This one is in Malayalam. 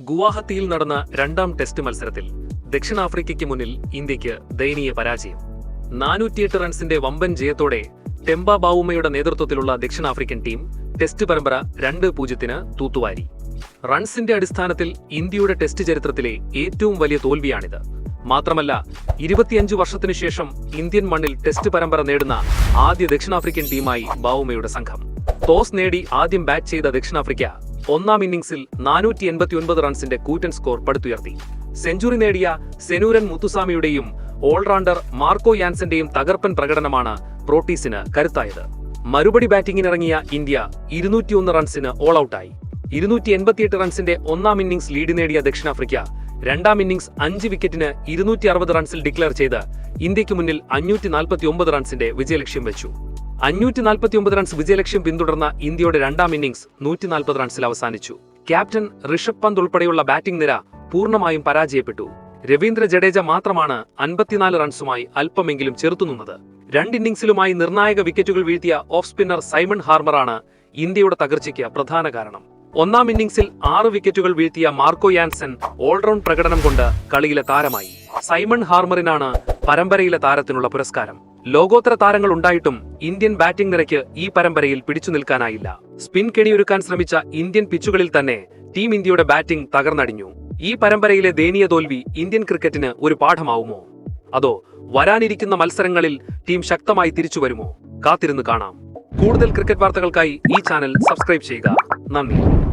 ഗുവാഹത്തിയിൽ നടന്ന രണ്ടാം ടെസ്റ്റ് മത്സരത്തിൽ ദക്ഷിണാഫ്രിക്കയ്ക്ക് മുന്നിൽ ഇന്ത്യയ്ക്ക് ദയനീയ പരാജയം. നാനൂറ്റിയെട്ട് റൺസിന്റെ വമ്പൻ ജയത്തോടെ ടെമ്പ ബാവുമയുടെ നേതൃത്വത്തിലുള്ള ദക്ഷിണാഫ്രിക്കൻ ടീം ടെസ്റ്റ് പരമ്പര രണ്ട് പൂജ്യത്തിന് തൂത്തുവാരി. റൺസിന്റെ അടിസ്ഥാനത്തിൽ ഇന്ത്യയുടെ ടെസ്റ്റ് ചരിത്രത്തിലെ ഏറ്റവും വലിയ തോൽവിയാണിത്. മാത്രമല്ല ഇരുപത്തിയഞ്ച് വർഷത്തിനു ശേഷം ഇന്ത്യൻ മണ്ണിൽ ടെസ്റ്റ് പരമ്പര നേടുന്ന ആദ്യ ദക്ഷിണാഫ്രിക്കൻ ടീമായി ബാവുമയുടെ സംഘം. ടോസ് നേടി ആദ്യം ബാറ്റ് ചെയ്ത ദക്ഷിണാഫ്രിക്ക ഒന്നാം ഇന്നിംഗ്സിൽ നാനൂറ്റി എൺപത്തിയൊൻപത് റൺസിന്റെ കൂറ്റൻ സ്കോർ പടുത്തുയർത്തി. സെഞ്ചുറി നേടിയ സെനൂരൻ മുത്തുസ്വാമിയുടെയും ഓൾറൗണ്ടർ മാർക്കോ യാൻസന്റെയും തകർപ്പൻ പ്രകടനമാണ് പ്രോട്ടീസിന് കരുത്തായത്. മറുപടി ബാറ്റിംഗിനിറങ്ങിയ ഇന്ത്യ ഇരുന്നൂറ്റിയൊന്ന് റൺസിന് ഓൾ ഔട്ടായി ഇരുന്നൂറ്റി എൺപത്തിയെട്ട് റൺസിന്റെ ഒന്നാം ഇന്നിംഗ്സ് ലീഡ് നേടിയ ദക്ഷിണാഫ്രിക്ക രണ്ടാം ഇന്നിംഗ്സ് അഞ്ച് വിക്കറ്റിന് ഇരുന്നൂറ്റി അറുപത് റൺസിൽ ഡിക്ലെയർ ചെയ്ത് ഇന്ത്യയ്ക്ക് മുന്നിൽ അഞ്ഞൂറ്റി നാൽപ്പത്തി ഒമ്പത് റൺസിന്റെ വിജയലക്ഷ്യം വെച്ചു. അഞ്ഞൂറ്റി നാൽപ്പത്തി ഒമ്പത് റൺസ് വിജയലക്ഷ്യം പിന്തുടർന്ന ഇന്ത്യയുടെ രണ്ടാം ഇന്നിംഗ്സ് നൂറ്റി നാൽപ്പത് റൺസിൽ അവസാനിച്ചു. ക്യാപ്റ്റൻ ഋഷഭ് പന്ത് ഉൾപ്പെടെയുള്ള ബാറ്റിംഗ് നിര പൂർണമായും പരാജയപ്പെട്ടു. രവീന്ദ്ര ജഡേജ മാത്രമാണ് അൻപത്തിനാല് റൺസുമായി അല്പമെങ്കിലും ചെറുത്തുനിന്നത് രണ്ട് ഇന്നിംഗ്സിലുമായി നിർണായക വിക്കറ്റുകൾ വീഴ്ത്തിയ ഓഫ് സ്പിന്നർ സൈമൺ ഹാർമറാണ് ഇന്ത്യയുടെ തകർച്ചയ്ക്ക് പ്രധാന കാരണം. ഒന്നാം ഇന്നിംഗ്സിൽ ആറ് വിക്കറ്റുകൾ വീഴ്ത്തിയ മാർക്കോ യാൻസൺ ഓൾറൗണ്ട് പ്രകടനം കൊണ്ട് കളിയിലെ താരമായി. സൈമൺ ഹാർമറിനാണ് പരമ്പരയിലെ താരത്തിനുള്ള പുരസ്കാരം. ലോകോത്തര താരങ്ങൾ ഉണ്ടായിട്ടും ഇന്ത്യൻ ബാറ്റിംഗ് നിരയ്ക്ക് ഈ പരമ്പരയിൽ പിടിച്ചു നിൽക്കാനായില്ല. സ്പിൻ കെണിയൊരുക്കാൻ ശ്രമിച്ച ഇന്ത്യൻ പിച്ചുകളിൽ തന്നെ ടീം ഇന്ത്യയുടെ ബാറ്റിംഗ് തകർന്നടിഞ്ഞു. ഈ പരമ്പരയിലെ ദയനീയ തോൽവി ഇന്ത്യൻ ക്രിക്കറ്റിന് ഒരു പാഠമാവുമോ? അതോ വരാനിരിക്കുന്ന മത്സരങ്ങളിൽ ടീം ശക്തമായി തിരിച്ചു വരുമോ കാത്തിരുന്ന് കാണാം. കൂടുതൽ ക്രിക്കറ്റ് വാർത്തകൾക്കായി ഈ ചാനൽ സബ്സ്ക്രൈബ് ചെയ്യുക. നന്ദി.